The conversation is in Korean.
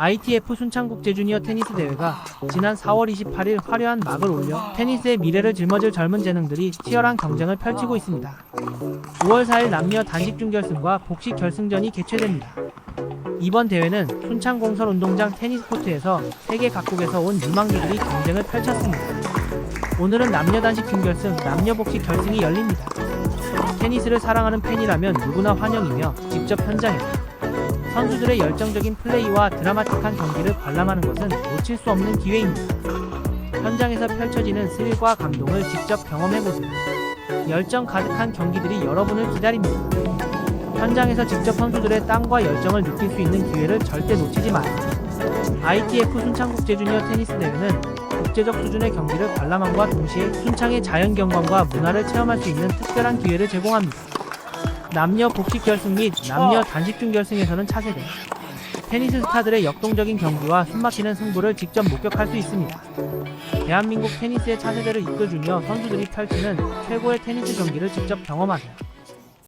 ITF 순창국제 주니어 테니스 대회가 지난 4월 28일 화려한 막을 올려 테니스의 미래를 짊어질 젊은 재능들이 치열한 경쟁을 펼치고 있습니다. 5월 4일 남녀 단식 준결승과 복식 결승전이 개최됩니다. 이번 대회는 순창공설 운동장 테니스 코트에서 세계 각국에서 온 유망주들이 경쟁을 펼쳤습니다. 오늘은 남녀 단식 준결승, 남녀 복식 결승이 열립니다. 테니스를 사랑하는 팬이라면 누구나 환영이며 직접 현장에서 선수들의 열정적인 플레이와 드라마틱한 경기를 관람하는 것은 놓칠 수 없는 기회입니다. 현장에서 펼쳐지는 스릴과 감동을 직접 경험해보세요. 열정 가득한 경기들이 여러분을 기다립니다. 현장에서 직접 선수들의 땀과 열정을 느낄 수 있는 기회를 절대 놓치지 마세요. ITF 순창국제 주니어 테니스 대회는 국제적 수준의 경기를 관람함과 동시에 순창의 자연 경관과 문화를 체험할 수 있는 특별한 기회를 제공합니다. 남녀 복식 결승 및 남녀 단식 준결승에서는 차세대 테니스 스타들의 역동적인 경기와 숨막히는 승부를 직접 목격할 수 있습니다. 대한민국 테니스의 차세대를 이끌 주니어 선수들이 펼치는 최고의 테니스 경기를 직접 경험하세요.